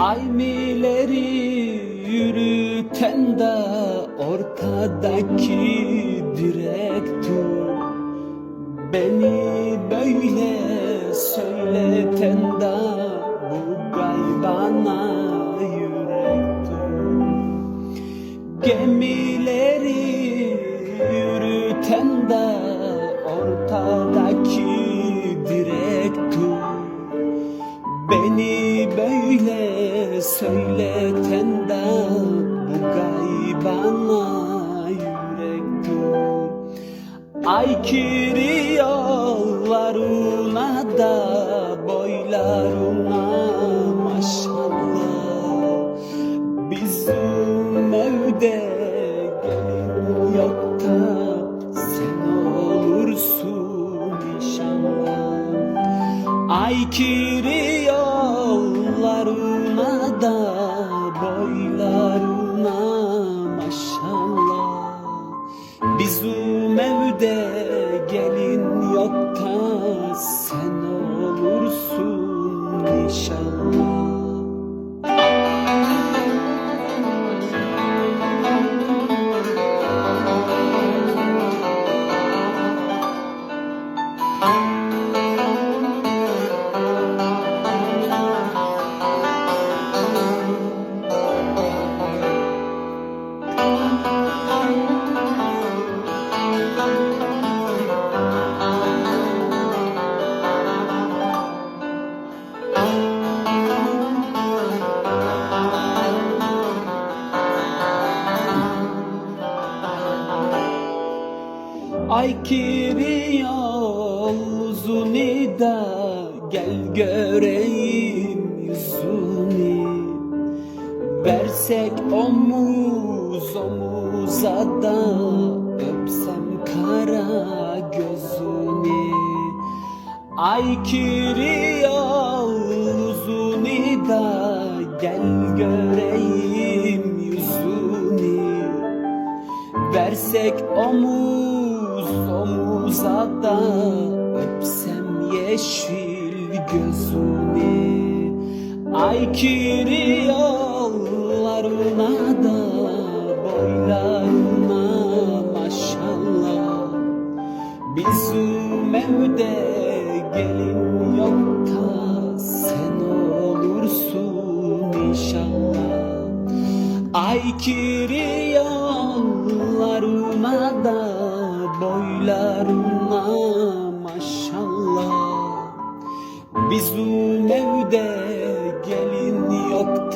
Ay mileri yürüten de ortadaki direktör Beni böyle söyleten de bu gaybana yürektir Gemileri yürüten de ortadaki direktör Beni böyle söyleten de bu gaybana Ay kiri yollarına da boylarına maşallah. Bizim evde gelin yok da sen olursun inşallah. Ay kiri yollarına da boylarına Bizim evde gelin yok da sen olursun inşallah Ay yol uzuni da gel göreyim yüzünü. Versek omuz omuza da öpsem kara gözünü. Ay yol uzuni da gel göreyim yüzünü. Versek omuz omuza da öpsem yeşil gözünü. Ay kiri yollarına da boylarına maşallah. Bizim evde gelin yok da sen olursun inşallah. Ay kiri yollarına da boylarına maşallah. Bizim evde gelin yok